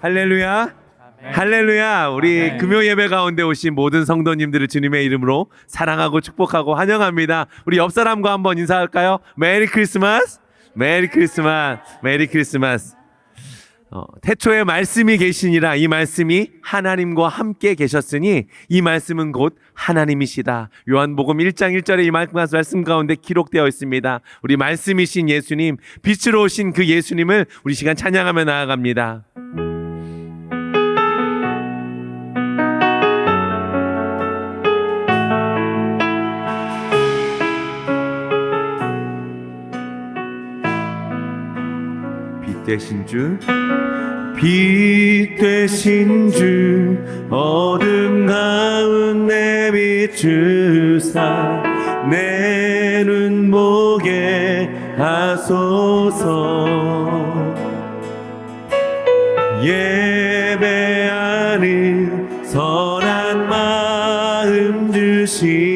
할렐루야. 할렐루야. 우리 금요 예배 가운데 오신 모든 성도님들을 주님의 이름으로 사랑하고 축복하고 환영합니다. 우리 옆 사람과 한번 인사할까요? 메리 크리스마스. 메리 크리스마스. 메리 크리스마스. 어, 태초에 말씀이 계시니라 이 말씀이 하나님과 함께 계셨으니 이 말씀은 곧 하나님이시다. 요한복음 1장 1절에 이 말씀 가운데 기록되어 있습니다. 우리 말씀이신 예수님, 빛으로 오신 그 예수님을 우리 시간 찬양하며 나아갑니다. 대신 주, 빛 대신 주, 어둠 가운데 비추사, 내 눈 보게 하소서. 예배하는 선한 마음 주시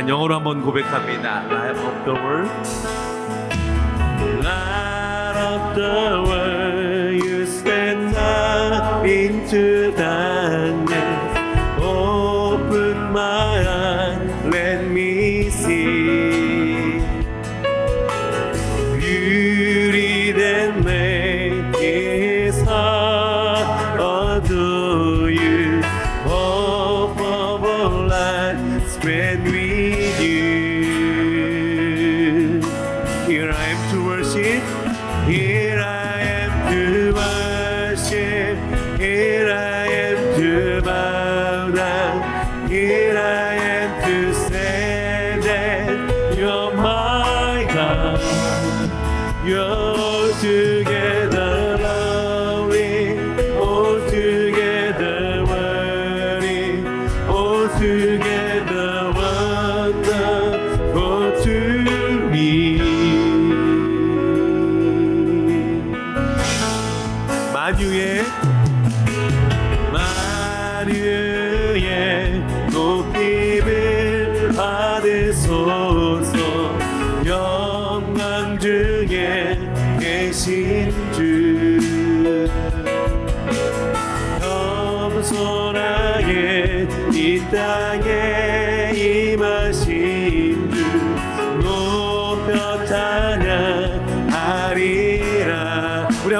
시간 영어로 한번 고백합니다 Light of the world Light of the world You stand up into darkness to get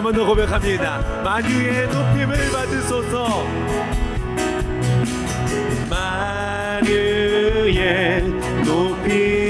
한번 더 고백합니다. 만유의 높임을 받으소서. 만유의 높임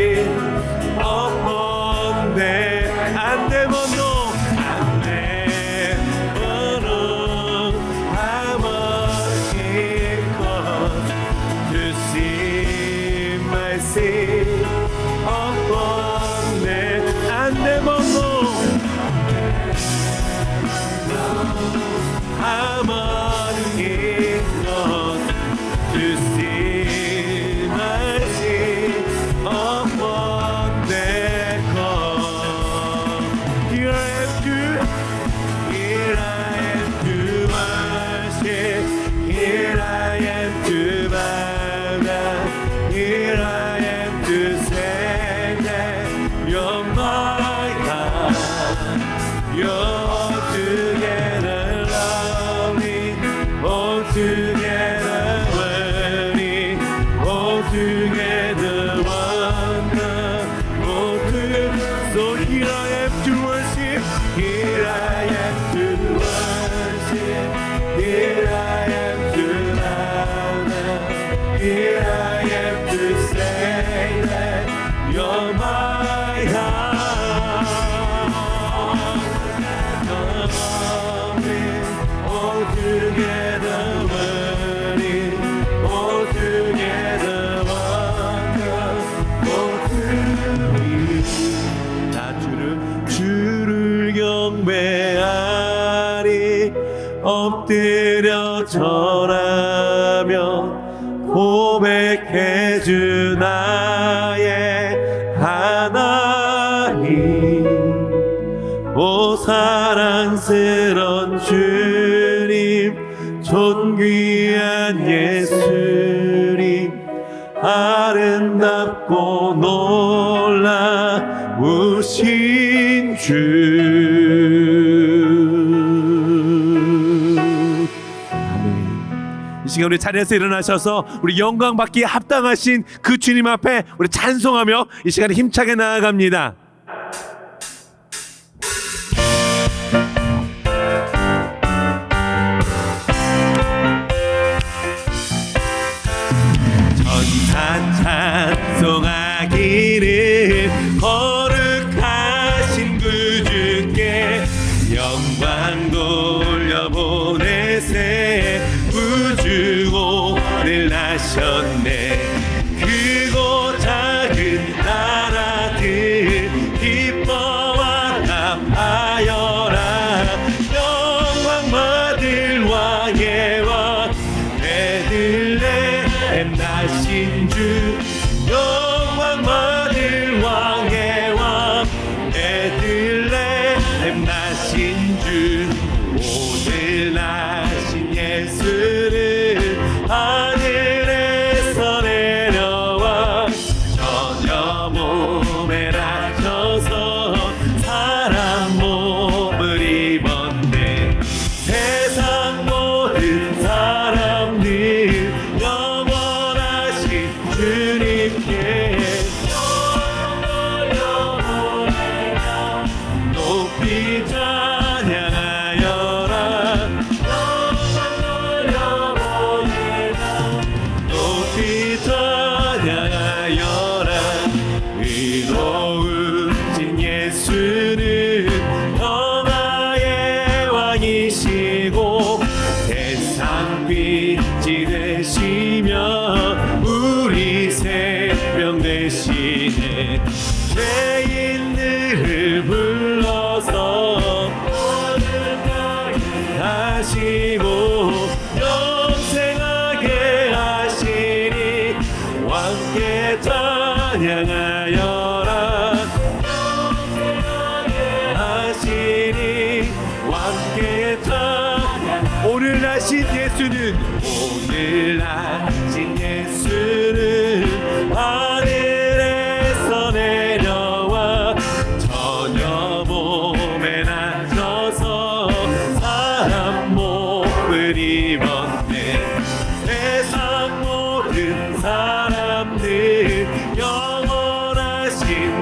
전하며 고백해 주 나의 하나님. 오 사랑스런 주님 존귀한 예수님 아름답고 놀라우신 주. 시간 우리 자리에서 일어나셔서 우리 영광 받기에 합당하신 그 주님 앞에 우리 찬송하며 이 시간에 힘차게 나아갑니다. name.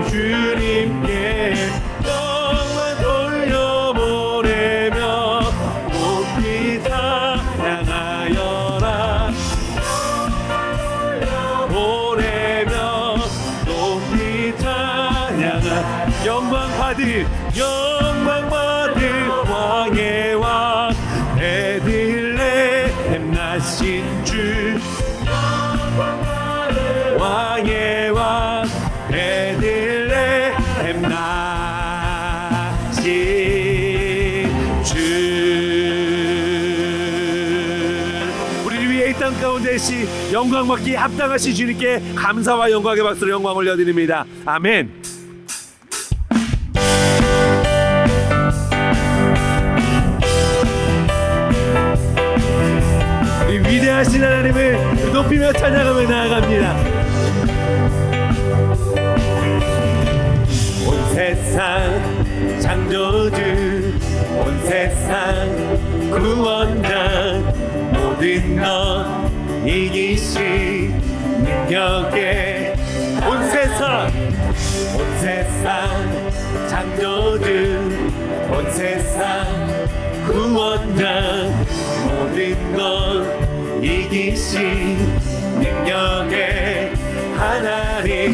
주님께 찬양 가운데 시 영광 받기 합당하신 주님께 감사와 영광의 박수로 영광 올려드립니다. 아멘. 이 위대하신 하나님을 높이며 찬양하며 나아갑니다. 온 세상 창조주 온 세상 구원자 모든 것 이기신 능력에 온 세상 온 세상 창조주 온 세상 구원자 모든 것 이기신 능력의 하나님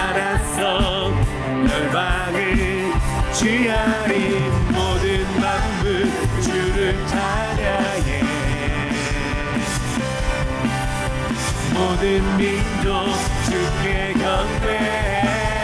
따라서 열방을 취하리 모든 만물 주를 찬양해. 모든 민족 주께 경배해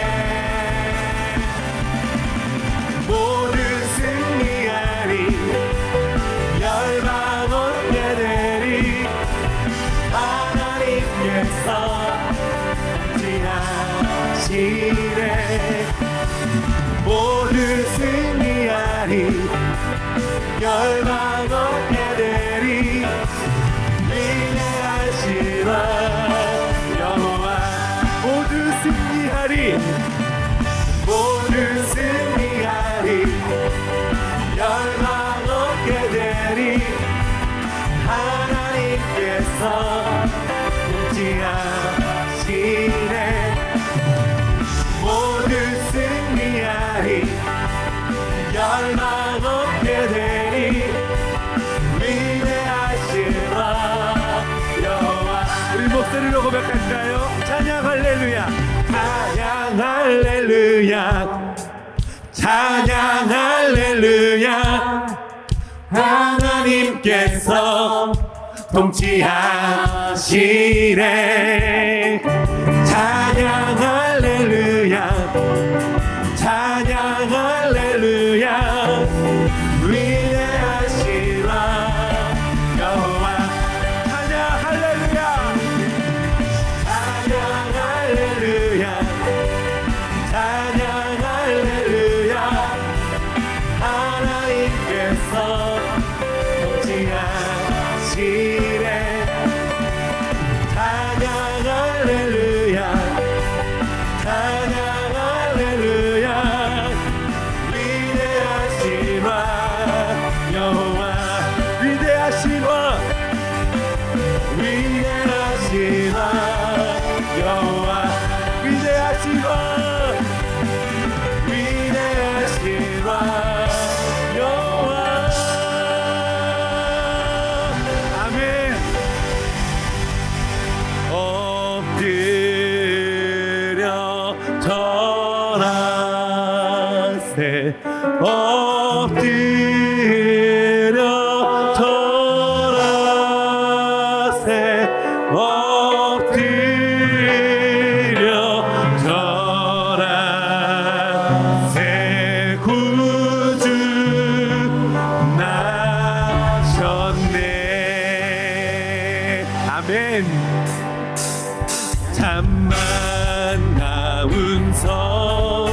하나님께서 지하시네. 모두 승리하리 열방 얻게 되리 위대하신 왕 여호와. 우리 목소리로 고백할까요? 찬양 할렐루야. 찬양 할렐루야. 찬양 할렐루야 하나님께서 통치하시네. 찬양 할렐루야. 찬양 할렐루야 위 참만 나운 성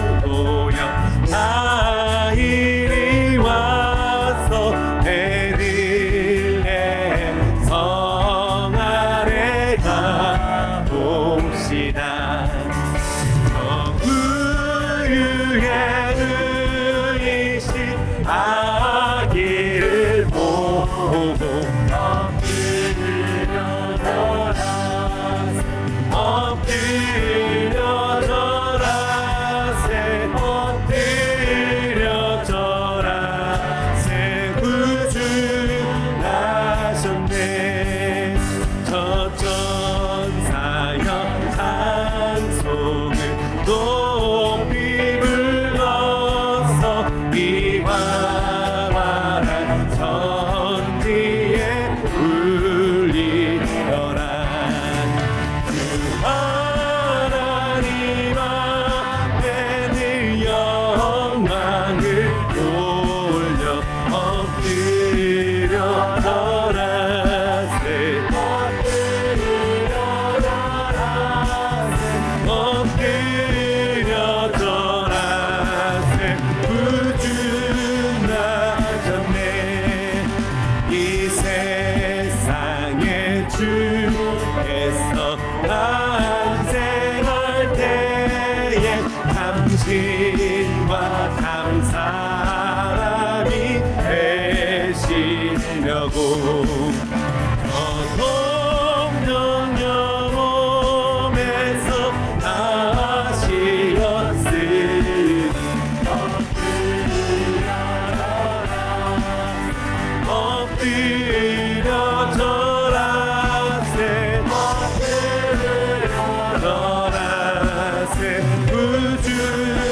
구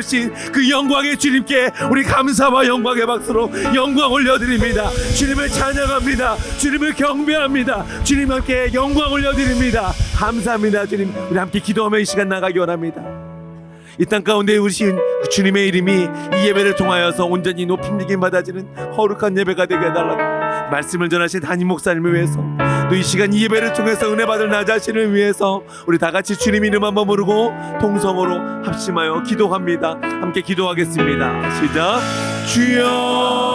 오신 그 영광의 주님께 우리 감사와 영광의 박수로 영광 올려드립니다. 주님을 찬양합니다. 주님을 경배합니다. 주님 함께 영광 올려드립니다. 감사합니다, 주님. 우리 함께 기도하며 이 시간 나가기 원합니다. 이땅 가운데 오신 그 주님의 이름이 이 예배를 통하여서 온전히 높임되게 받아지는 거룩한 예배가 되게 해달라고 말씀을 전하신 담임 목사님을 위해서 또 이 시간 이 예배를 통해서 은혜 받을 나 자신을 위해서 우리 다 같이 주님 이름 한번 부르고 통성으로 합심하여 기도합니다. 함께 기도하겠습니다. 시작. 주여